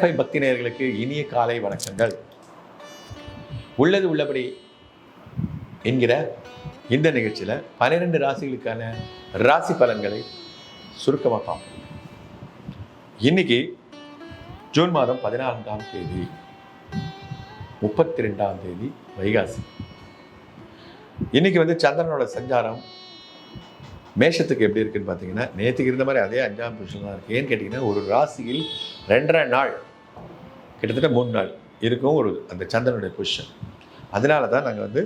FI பக்தி நேயர்களுக்கு இனிய காலை வணக்கங்கள். உள்ளது உள்ளபடி என்கிற இந்த நிகழ்ச்சியில் பன்னிரெண்டு ராசிகளுக்கான ராசி பலன்களை சுருக்கமாக பார்ப்போம். இன்னைக்கு ஜூன் மாதம் பதினான்காம் தேதி முப்பத்தி ரெண்டாம் தேதி வைகாசி. இன்னைக்கு வந்து சந்திரனோட சஞ்சாரம் மேஷத்துக்கு எப்படி இருக்குன்னு பார்த்தீங்கன்னா நேற்றுக்கு இருந்த மாதிரி அதே அஞ்சாம் பொசிஷன் தான் இருக்குது ஏன்னு கேட்டிங்கன்னா ஒரு ராசியில் ரெண்டரை நாள் கிட்டத்தட்ட மூணு நாள் இருக்கும் ஒரு அந்த சந்திரனுடைய பொசிஷன் அதனால தான் நாங்கள் வந்து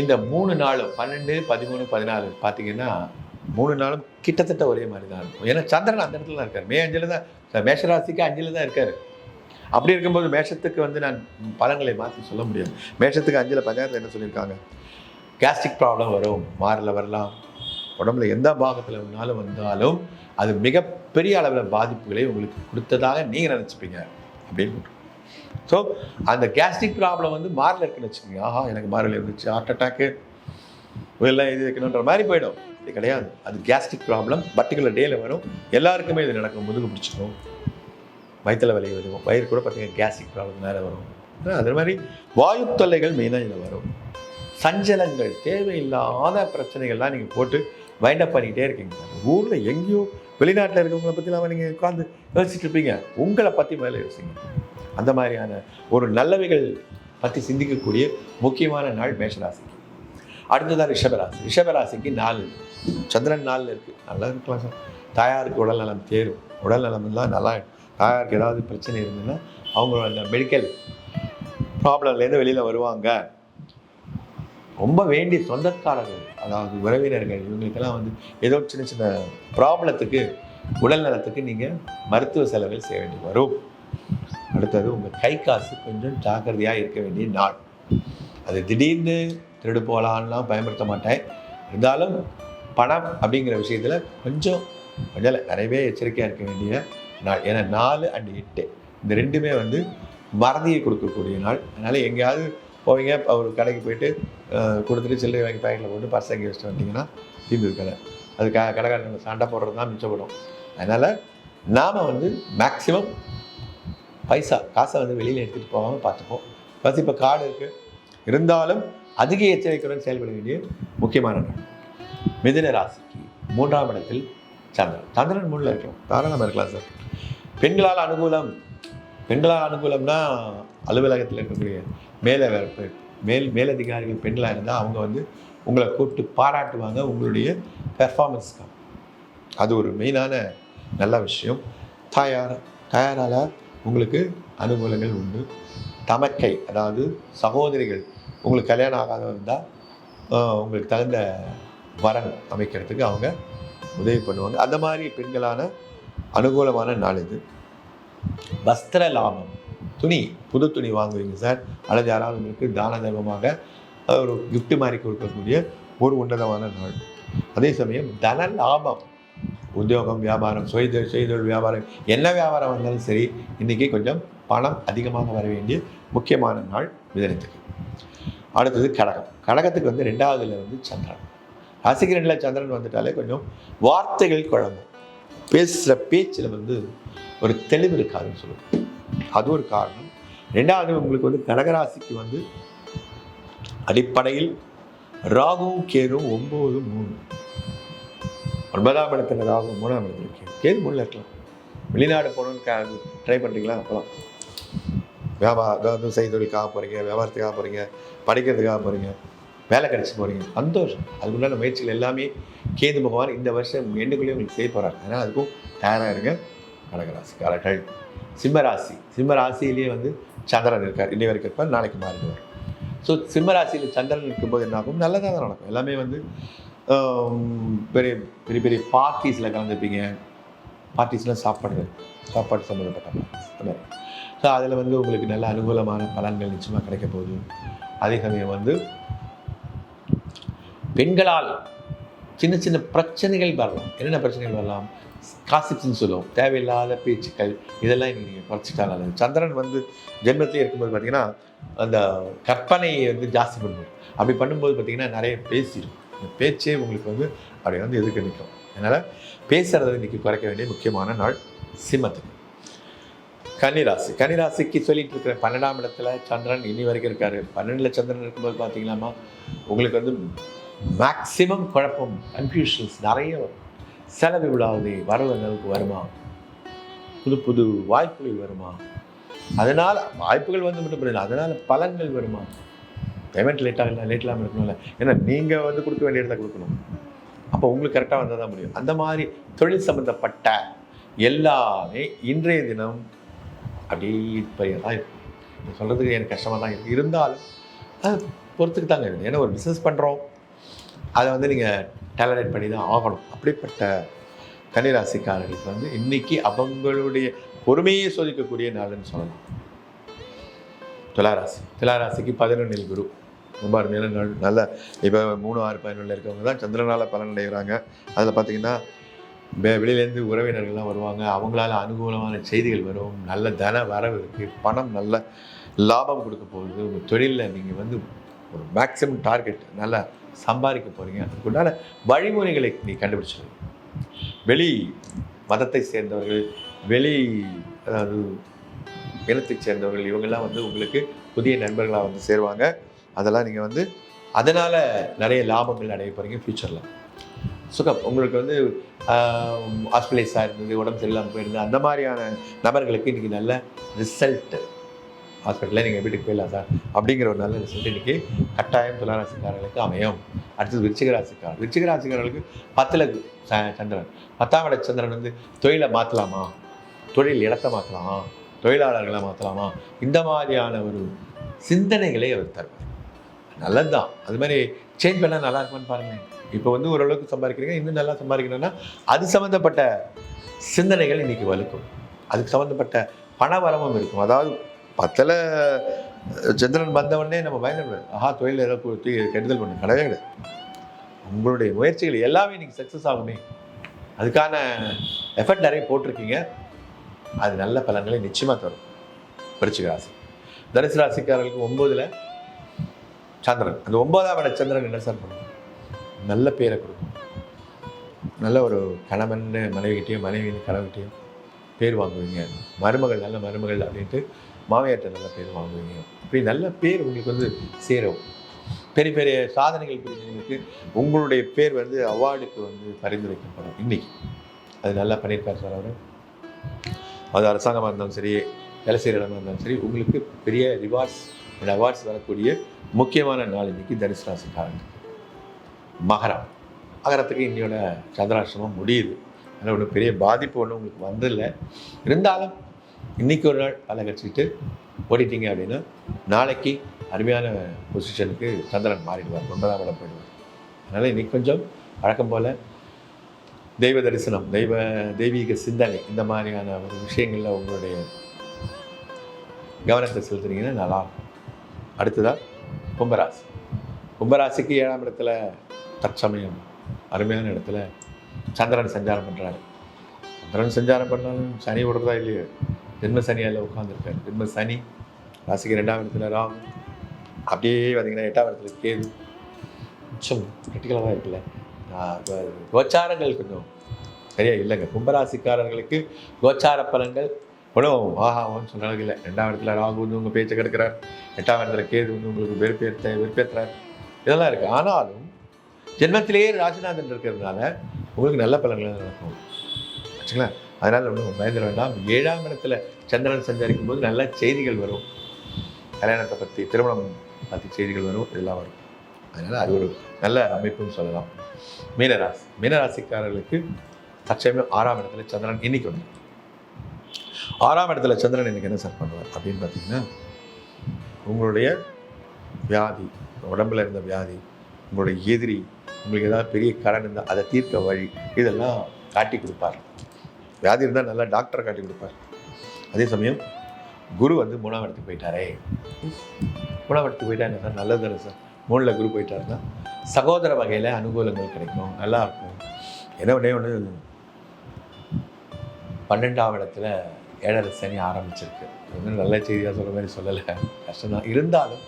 இந்த மூணு நாளும் பன்னெண்டு பதிமூணு பதினாலு பார்த்தீங்கன்னா மூணு நாளும் கிட்டத்தட்ட ஒரே மாதிரி தான் இருக்கும். ஏன்னா சந்திரன் அந்த இடத்துல தான் இருக்கார். மே அஞ்சில் தான் மேஷராசிக்கு அஞ்சில் தான் இருக்கார். அப்படி இருக்கும்போது மேஷத்துக்கு வந்து நான் பலன்களை மாற்றி சொல்ல முடியாது. மேஷத்துக்கு அஞ்சில் பஞ்சாயத்தில் என்ன சொல்லியிருக்காங்க? கேஸ்ட்ரிக் ப்ராப்ளம் வரும் மாரில் வரலாம். உடம்புல எந்த பாகத்தில் வேணாலும் வந்தாலும் அது மிகப்பெரிய அளவில் பாதிப்புகளை உங்களுக்கு கொடுத்ததாக நீங்கள் நினச்சிப்பீங்க. அப்படின்னு ஸோ அந்த கேஸ்ட்ரிக் ப்ராப்ளம் வந்து மாரில் இருக்குன்னு வச்சுக்கோங்க. ஆஹா எனக்கு மாரில் இருந்துச்சு ஹார்ட் அட்டாக்கு இதெல்லாம் இது வைக்கணுன்ற மாதிரி போயிடும். இது கிடையாது. அது கேஸ்ட்ரிக் ப்ராப்ளம் பர்டிகுலர் டேல வரும். எல்லாருக்குமே இது நடக்கும். முதுகு பிடிச்சிக்கும். வயிற்றில் விலை வரும். வயிறு கூட பார்த்தீங்கன்னா கேஸ்ட்ரிக் ப்ராப்ளம் மேலே வரும். அது மாதிரி வாயு தொல்லைகள் மெயினாக இதில் வரும். சஞ்சலங்கள் தேவையில்லாத பிரச்சனைகள்லாம் நீங்கள் போட்டு வைண்டப் பண்ணிக்கிட்டே இருக்கீங்க. ஊரில் எங்கேயோ வெளிநாட்டில் இருக்கிறவங்கள பற்றிலாம் நீங்கள் உட்காந்து யோசிச்சுட்டு இருப்பீங்க. உங்களை பற்றி மேலே யோசிங்க. அந்த மாதிரியான ஒரு நல்லவைகள் பற்றி சிந்திக்கக்கூடிய முக்கியமான நாள் மேஷராசிக்கு. அடுத்ததான் ரிஷபராசி. ரிஷபராசிக்கு நாலு. சந்திரன் நாளில் இருக்குது நல்லா இருக்கலாம் சார் தாயாருக்கு உடல் நலம் தேரும். உடல் நலம் எல்லாம் நல்லா தாயாருக்கு ஏதாவது பிரச்சனை இருந்ததுன்னா அவங்களோட அந்த மெடிக்கல் ப்ராப்ளம்லேருந்து வெளியில் வருவாங்க. ரொம்ப வேண்டிய சொந்தக்காரர்கள் அதாவது உறவினர்கள் இவங்களுக்கெல்லாம் வந்து ஏதோ சின்ன சின்ன ப்ராப்ளத்துக்கு உடல் நலத்துக்கு நீங்கள் மருத்துவ செலவுகள் செய்ய வேண்டி வரும். அடுத்தது உங்கள் கை காசு கொஞ்சம் ஜாக்கிரதையாக இருக்க வேண்டிய நாள். அது திடீர்னு திருடு போகலான்லாம் பயன்படுத்த மாட்டேன். இருந்தாலும் பணம் அப்படிங்கிற விஷயத்தில் கொஞ்சம் கொஞ்சம் நிறையவே எச்சரிக்கையாக இருக்க வேண்டிய நாள். ஏன்னா நாலு அண்ட் எட்டு இந்த ரெண்டுமே வந்து மறதியை கொடுக்கக்கூடிய நாள். அதனால் எங்கேயாவது போவீங்க ஒரு கடைக்கு போயிட்டு கொடுத்துட்டு சில்லறை வாங்கி பேக்கெட்டில் போட்டு பர்ஸ் அங்கே வச்சுட்டு வந்தீங்கன்னா தீர்ந்து கடை அது க கடைக்காரங்க சண்டை போடுறது தான் மிச்சப்படும். அதனால் நாம் வந்து மேக்ஸிமம் பைசா காசை வந்து வெளியில் எடுத்துகிட்டு போகாமல் பார்த்துப்போம். ப்ளஸ் இப்போ கார்டு இருக்குது இருந்தாலும் அதிக எச்சரிக்கையுடன் செயல்பட வேண்டிய முக்கியமான நாள். மிதுன ராசிக்கு மூன்றாம் இடத்தில் சந்திரன். சந்திரன் மூணில் இருக்கலாம் தாராளமாக இருக்கலாம் சார் பெண்களால் அனுகூலம். பெண்களால் அனுகூலம்னா அலுவலகத்தில் இருக்கக்கூடிய மேலே மேல் மேலதிகாரிகள் பெண்களாக இருந்தால் அவங்க வந்து உங்களை கூப்பிட்டு பாராட்டுவாங்க உங்களுடைய பெர்ஃபார்மன்ஸ்க்காக அது ஒரு மெயினான நல்ல விஷயம். தாயார் தாயாரால் உங்களுக்கு அனுகூலங்கள் உண்டு. தமக்கை அதாவது சகோதரிகள் உங்களுக்கு கல்யாணம் ஆகாத இருந்தால் உங்களுக்கு தகுந்த வரன் அமைக்கிறதுக்கு அவங்க உதவி பண்ணுவாங்க. அந்த மாதிரி பெண்களான அனுகூலமான நாள் இது. வஸ்திர லாபம். துணி புது துணி வாங்குவீங்க சார். அல்லது யாராவது உங்களுக்கு தான தர்மமாக ஒரு கிஃப்ட் மாதிரி கொடுக்கக்கூடிய ஒரு உன்னதமான நாள். அதே சமயம் தன லாபம் உத்தியோகம் வியாபாரம் சுயதொழில் சுயதொழில் வியாபாரம் என்ன வியாபாரம் வந்தாலும் சரி இன்றைக்கி கொஞ்சம் பணம் அதிகமாக வர வேண்டிய முக்கியமான நாள் மிதனத்துக்கு. அடுத்தது கடகம். கடகத்துக்கு வந்து ரெண்டாவதுல வந்து சந்திரன். ராசிக்கு ரெண்டில் சந்திரன் வந்துட்டாலே கொஞ்சம் வார்த்தைகள் குழம்பும். பேசுகிற பேச்சில் வந்து ஒரு தெளிவு இருக்காதுன்னு சொல்லுவோம். அது ஒரு காரணம். ரெண்டாவது உங்களுக்கு வந்து கடகராசிக்கு வந்து அடிப்படையில் ராகுவும் கேதுவும் ஒம்பது மூணு. ஒன்பதாம் இடத்துல ராகு மூணாம் இடத்துல கேது. கேது மூணில் இருக்கலாம். வெளிநாடு போகணுன்னு ட்ரை பண்ணுறீங்களா அப்போலாம். வியாபாரம் அதாவது செய்தொழிலுக்காக போகிறீங்க வியாபாரத்துக்காக போகிறீங்க படிக்கிறதுக்காக போகிறீங்க வேலை கிடச்சி போகிறீங்க சந்தோஷம். அதுக்குண்டான முயற்சிகள் எல்லாமே கேது பகவான் இந்த வருஷம் எண்டுக்குள்ளேயே உங்களுக்கு செய்ய போகிறாங்க அதனால் அதுக்கும் தயாராக இருங்க. கடகராசிக்காரர்கள். சிம்மராசி. சிம்ம ராசியிலேயே வந்து சந்திரன் இருக்கார். இன்றைய வரைக்கும் இருப்பார். நாளைக்கு மாறிடுவார் ஸோ சிம்ம ராசியில் சந்திரன் இருக்கும்போது என்ன ஆகும்? நல்லதாக தான் நடக்கும். எல்லாமே வந்து பெரிய பெரிய பெரிய பார்ட்டிஸில் கலந்துப்பீங்க. பார்ட்டிஸ்லாம் சாப்பாடு சாப்பாடு சம்மந்தப்பட்ட மாதிரி. ஸோ அதில் வந்து உங்களுக்கு நல்ல அனுகூலமான பலன்கள் நிச்சயமாக கிடைக்க போகுது. அதே சமயம் வந்து பெண்களால் சின்ன சின்ன பிரச்சனைகள் வரலாம். என்னென்ன பிரச்சனைகள் வரலாம்? காசிப்ஸ்னு சொல்லுவோம். தேவையில்லாத பேச்சுக்கள் இதெல்லாம் இன்னைக்கு நீங்கள் குறைச்சிட்டா நல்லது சந்திரன் வந்து ஜென்மத்திலே இருக்கும்போது பார்த்தீங்கன்னா அந்த கற்பனையை வந்து ஜாஸ்தி பண்ணுவோம் அப்படி பண்ணும்போது பார்த்தீங்கன்னா நிறைய பேசிடும் இந்த பேச்சே உங்களுக்கு வந்து அப்படி வந்து எதுக்கு நிற்கும். அதனால் பேசுகிறத இன்றைக்கி குறைக்க வேண்டிய முக்கியமான நாள் சிம்மத்துக்கு கன்னிராசி. கன்னிராசிக்கு சொல்லிட்டு இருக்கிற பன்னெண்டாம் இடத்துல சந்திரன் இனி வரைக்கும் இருக்காரு. பன்னெண்டில் சந்திரன் இருக்கும்போது பார்த்தீங்களாமா உங்களுக்கு வந்து மேக்சிமம் குழப்பம் கன்ஃபியூஷன்ஸ் நிறைய வரும். செலவு விழாவது வரவுகளுக்கு வருமா? புது புது வாய்ப்புகள் வருமா? அதனால் வாய்ப்புகள் வந்து மட்டும் அதனால் பலன்கள் வருமா? பேமெண்ட் லேட்டாக இல்லை லேட் இல்லாமல் இருக்கணும்ல. ஏன்னா நீங்கள் வந்து கொடுக்க வேண்டிய இடத்த கொடுக்கணும். அப்போ உங்களுக்கு கரெக்டாக வந்தால் தான் முடியும். அந்த மாதிரி தொழில் சம்மந்தப்பட்ட எல்லாமே இன்றைய தினம் அப்படியே தான் இருக்கும் சொல்கிறதுக்கு எனக்கு கஷ்டமாக தான் இருக்குது இருந்தாலும் அது பொறுத்துக்கு தாங்க இருக்குது ஏன்னா ஒரு பிஸ்னஸ் பண்ணுறோம் அதை வந்து நீங்கள் டேலரேட் பண்ணி தான் ஆகணும். அப்படிப்பட்ட கன்னிராசிக்காரர்களுக்கு வந்து இன்னைக்கு அவங்களுடைய பொறுமையை சோதிக்கக்கூடிய நாள்னு சொல்லலாம். துளாராசி. துளாராசிக்கு பதினொன்றில் குரு. ரொம்ப அருமையான நாள். நல்ல இப்போ மூணு ஆறு பதினொன்றில் இருக்கவங்க தான் சந்திரனால் பலன் அடைகிறாங்க. அதில் பார்த்தீங்கன்னா வெ- வெளியிலேருந்து உறவினர்கள்லாம் வருவாங்க. அவங்களால அனுகூலமான செய்திகள் வரும். நல்ல தன வரவு இருக்குது பணம் நல்ல லாபம் கொடுக்க போகுது. உங்கள் தொழிலில் நீங்கள் வந்து ஒரு மேக்ஸிமம் டார்கெட் நல்லா சம்பாதிக்க போகிறீங்க அதுக்குண்டான வழிமுறைகளை நீ கண்டுபிடிச்சிருங்க வெளி மதத்தை சேர்ந்தவர்கள் வெளி அதாவது இனத்தைச் சேர்ந்தவர்கள் இவங்கெல்லாம் வந்து உங்களுக்கு புதிய நண்பர்களாக வந்து சேருவாங்க. அதெல்லாம் நீங்கள் வந்து அதனால் நிறைய லாபங்கள் அடைய போகிறீங்க ஃப்யூச்சரில் சுகம் உங்களுக்கு வந்து ஹாஸ்பிட்டலைஸாக இருந்தது உடம்பு சரியில்லாமல் போயிருந்தது அந்த மாதிரியான நபர்களுக்கு இன்றைக்கி நல்ல ரிசல்ட்டு ஹாஸ்பிட்டலில் நீங்கள் வீட்டுக்கு போயிடலாம் சார். அப்படிங்கிற ஒரு நல்ல ரிசல்ட் இன்றைக்கி கட்டாயம் துளாராசிக்காரர்களுக்கு அமையும். அடுத்தது விருச்சிகராசிக்கார் விருச்சிகராசிக்காரர்களுக்கு விருச்சிக ச பத்தில் சந்திரன். பத்தாம் இட சந்திரன் வந்து தொழிலை மாற்றலாமா தொழில் இடத்தை மாற்றலாமா தொழிலாளர்களை மாற்றலாமா இந்த மாதிரியான ஒரு சிந்தனைகளை அவர் தருவார். நல்லது தான் அது மாதிரி சேஞ்ச் பண்ணால் நல்லா இருக்குமான்னு பாருங்கள் இப்போ வந்து ஓரளவுக்கு சம்பாதிக்கிறீங்க இன்னும் நல்லா சம்பாதிக்கணும்னா அது சம்மந்தப்பட்ட சிந்தனைகள் இன்றைக்கி வலுக்கும். அதுக்கு சம்மந்தப்பட்ட பண வரமும் இருக்கும். அதாவது பத்தில் சந்திரன் வந்தவொடனே நம்ம பயந்துடக்கூடாது ஆஹா தொழில் ஏதோ தூக்கி கெடுதல் பண்ண கிடையவே கிடையாது. உங்களுடைய முயற்சிகள் எல்லாமே நீங்கள் சக்ஸஸ் ஆகுமே அதுக்கான எஃபர்ட் நிறைய போட்டிருக்கீங்க. அது நல்ல பலன்களை நிச்சயமாக தரும். விருச்சிக ராசி. தனுசு ராசிக்காரர்களுக்கு ஒம்போதில் சந்திரன். அந்த ஒன்பதாம் இட சந்திரன் என்ன சார் பண்ணும்? நல்ல பேரை கொடுக்கும். நல்ல ஒரு கணவன் மனைவிகிட்டையும் மனைவியின் கணவன்கிட்டையும் பேர் வாங்குவீங்க. மருமகள் நல்ல மருமகள் அப்படின்ட்டு மாமியார்கிட்ட நல்ல பேர் வாங்குவீங்க. இப்படி நல்ல பேர் உங்களுக்கு வந்து சேரும். பெரிய பெரிய சாதனைகள் புரிஞ்சவங்களுக்கு உங்களுடைய பேர் வந்து அவார்டுக்கு வந்து பரிந்துரைக்கப்படும் இன்னைக்கு. அது நல்லா பண்ணியிருக்காரு சார் அவர். அது அரசாங்கமாக இருந்தாலும் சரி வேலை செய்கிற இடமா இருந்தாலும் சரி உங்களுக்கு பெரிய ரிவார்ட்ஸ் அண்ட் அவார்ட்ஸ் வரக்கூடிய முக்கியமான நாள் இன்னைக்கு தனுசு ராசிக்காரங்க மகரம். மகரத்துக்கு இன்னையோட சந்திராசிரமம் முடியுது. அதில் ஒன்றும் பெரிய பாதிப்பு ஒன்றும் உங்களுக்கு வந்ததில்லை. இருந்தாலும் இன்னைக்கு ஒரு நாள் அலை கழிச்சிக்கிட்டு ஓடிட்டீங்க அப்படின்னா நாளைக்கு அருமையான பொசிஷனுக்கு சந்திரன் மாறிடுவார் ஒன்பதாம் இடம் போயிடுவார். அதனால் இன்னைக்கு கொஞ்சம் வழக்கம் போல் தெய்வ தரிசனம் தெய்வ தெய்வீக சிந்தனை இந்த மாதிரியான ஒரு விஷயங்களில் உங்களுடைய கவனத்தை செலுத்துனீங்கன்னா நல்லா அடுத்ததாக கும்பராசி. கும்பராசிக்கு ஏழாம் இடத்துல தற்சமயம் அருமையான இடத்துல சந்திரன் சஞ்சாரம் பண்ணுறாரு சந்திரன் சஞ்சாரம் பண்ணாலும் சனி விடுறதா இல்லையோ? ஜென்ம சனியால் உட்காந்துருக்காரு ஜென்ம சனி ராசிக்கு ரெண்டாம் இடத்துல ராகு அப்படியே பார்த்தீங்கன்னா எட்டாம் இடத்துல கேது. கொஞ்சம் கிரிட்டிக்கலாக தான் இருக்குல்ல. கோச்சாரங்கள் கொஞ்சம் சரியா இல்லைங்க. கும்பராசிக்காரர்களுக்கு கோச்சார பலன்கள் ஒன்றும் ஆஹாவும் சொன்ன அளவுக்கு இல்லை. ரெண்டாம் இடத்துல ராகு வந்து உங்கள் பேச்சை கெடுக்கிறார். எட்டாம் இடத்துல கேது வந்து உங்களுக்கு வெறுப்பேற்ற வெறுப்பேற்றுறார் இதெல்லாம் இருக்குது ஆனாலும் ஜென்மத்திலேயே ராசிநாதன் இருக்கிறதுனால உங்களுக்கு நல்ல பலன்கள் நடக்கும் ஆச்சுங்களா? அதனால் ஒன்றும் பயந்துட வேண்டாம். ஏழாம் இடத்துல சந்திரன் சஞ்சரிக்கும் போது நல்ல செய்திகள் வரும். கல்யாணத்தை பற்றி திருமணம் பற்றி செய்திகள் வரும். இதெல்லாம் வரும். அதனால் அது ஒரு நல்ல அமைப்புன்னு சொல்லலாம். மீனராசி. மீனராசிக்காரர்களுக்கு தற்சமயம் ஆறாம் இடத்துல சந்திரன் இன்னைக்கு வந்து. ஆறாம் இடத்துல சந்திரன் இன்னைக்கு என்ன சார் பண்ணுவார்? அப்படின்னு பார்த்தீங்கன்னா உங்களுடைய வியாதி உடம்புல இருந்த வியாதி உங்களுடைய எதிரி உங்களுக்கு ஏதாவது பெரிய கடன் இருந்தால் அதை தீர்க்க வழி இதெல்லாம் காட்டி கொடுப்பார். வியாதி இருந்தால் நல்லா டாக்டரை காட்டி கொடுப்பார். அதே சமயம் குரு வந்து மூணாம் இடத்துக்கு போயிட்டாரே. மூணாம் இடத்துக்கு போயிட்டா என்ன சார்? நல்லது தானே சார்? மூணில் குரு போயிட்டாருன்னா சகோதர வகையில் அனுகூலங்கள் கிடைக்கும். நல்லா இருக்கும். என்ன ஒன்றே ஒன்று பன்னெண்டாம் இடத்துல ஏழரை சனி ஆரம்பிச்சிருக்கு. அது வந்து நல்ல செய்தியாக சொல்கிற மாதிரி சொல்லலை. கஷ்டம்தான். இருந்தாலும்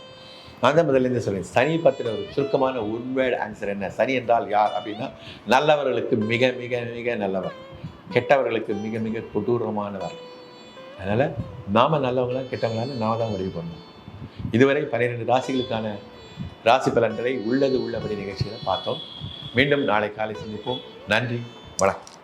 நான் தான் முதல்ல இருந்து சனி பற்றின ஒரு சுருக்கமான உண்மையோட ஆன்சர் என்ன? சனி என்றால் யார் அப்படின்னா நல்லவர்களுக்கு மிக மிக மிக நல்லவர். கெட்டவர்களுக்கு மிக மிக கொடூரமானவர். அதனால் நாம் நல்லவங்களா கெட்டவங்களான்னு நாம தான் முடிவு பண்ணணும். இதுவரை பன்னிரெண்டு ராசிகளுக்கான ராசி பலன்களை உள்ளது உள்ளபடி நிகழ்ச்சியில் பார்த்தோம். மீண்டும் நாளை காலை சந்திப்போம். நன்றி. வணக்கம்.